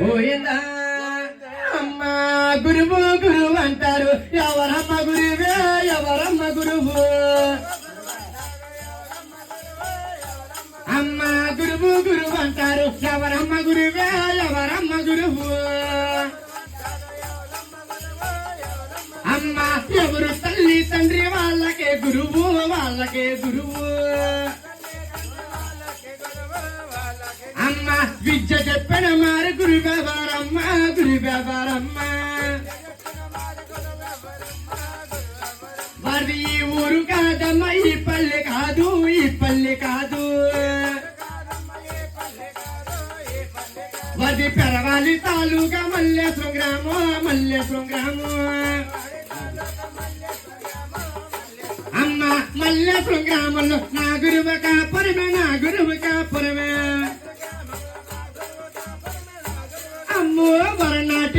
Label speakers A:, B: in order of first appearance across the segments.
A: పోయిందా? అమ్మ గురువు గురువు అంటారు. ఎవరమ్మ గురువే ఎవరమ్మ గురువు? అమ్మ గురువు గురువు అంటారు. ఎవరమ్మ గురువే ఎవరమ్మ గురువు? అమ్మ ఎవరు తల్లి తండ్రి వాళ్ళకే గురువు వాళ్ళకే గురువు? అమ్మ విద్య చెప్పిన మారి గురు వ్యాపారమ్మ ఈ ఊరు కాదమ్మ ఈ పల్లె కాదు ఈ పల్లె కాదు. వది పెరవాలి తాలూకా మల్లేశ్వరం గ్రామం మల్లేశ్వరం గ్రామం. అమ్మ మల్లేశ్వరం గ్రామంలో నా గురువు కాపురమే నా గురువు కాపురమే.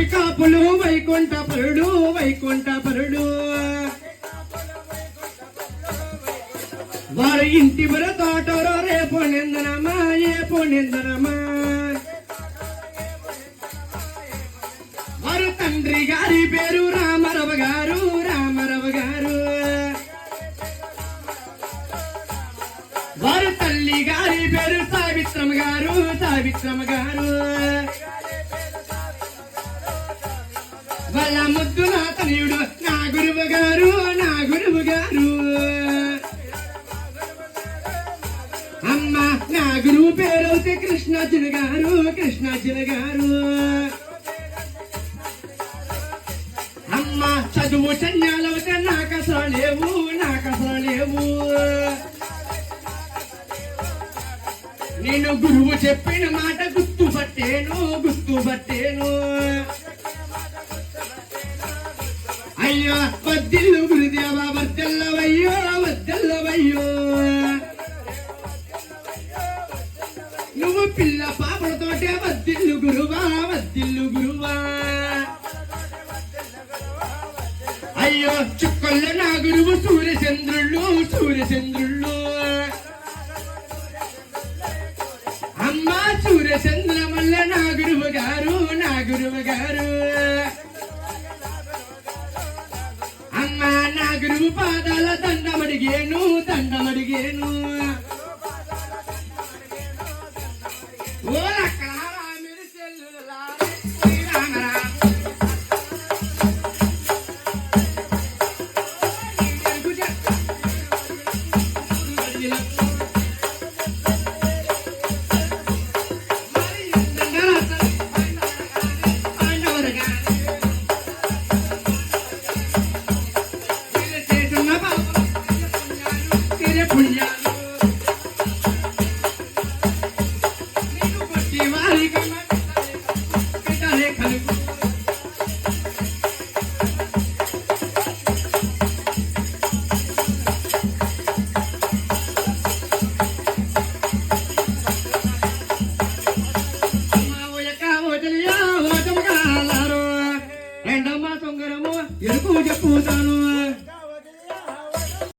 A: వరనాటి కాపులు వైకుంఠ పరుడు వైకుంఠ పరుడు. వారి ఇంటి బుర తోటరో రేపు నిందనమా రేపు నిందనమా. వారు తండ్రి గారి పేరు రామరవ గారు రామరవ గారు. వారు తల్లి గారి పేరు సావిత్రమ గారు సావిత్రమ గారు. అలా ముద్దు నా తనయుడు. నా గురువు గారు నా గురువు గారు. అమ్మ నా గురువు పేరైతే కృష్ణార్జున గారు కృష్ణార్జున గారు. అమ్మ చదువు చన్యాలవుతే నాకు అసలు లేవు నాకు అసలు లేవు. నేను గురువు చెప్పిన మాట గుర్తుపట్టేను గుర్తుపట్టేను. అయ్యో వద్దిల్లు గురుదేవా వద్దెల్లవయ్యో వద్దెల్లవయ్యో. నువ్వు పిల్ల పాపలతోటే వద్దిల్లు గురువా వద్దిల్లు గురువా. అయ్యో చుక్కల్ల నా గురువు సూర్యచంద్రుళ్ళు సూర్యచంద్రుళ్ళు. అమ్మా సూర్యచంద్రమల్ల నా గురువు గారు నా గురువు గారు. నా పాదాల దండమడిగేను దండమడిగేను. ఓ చెప్పు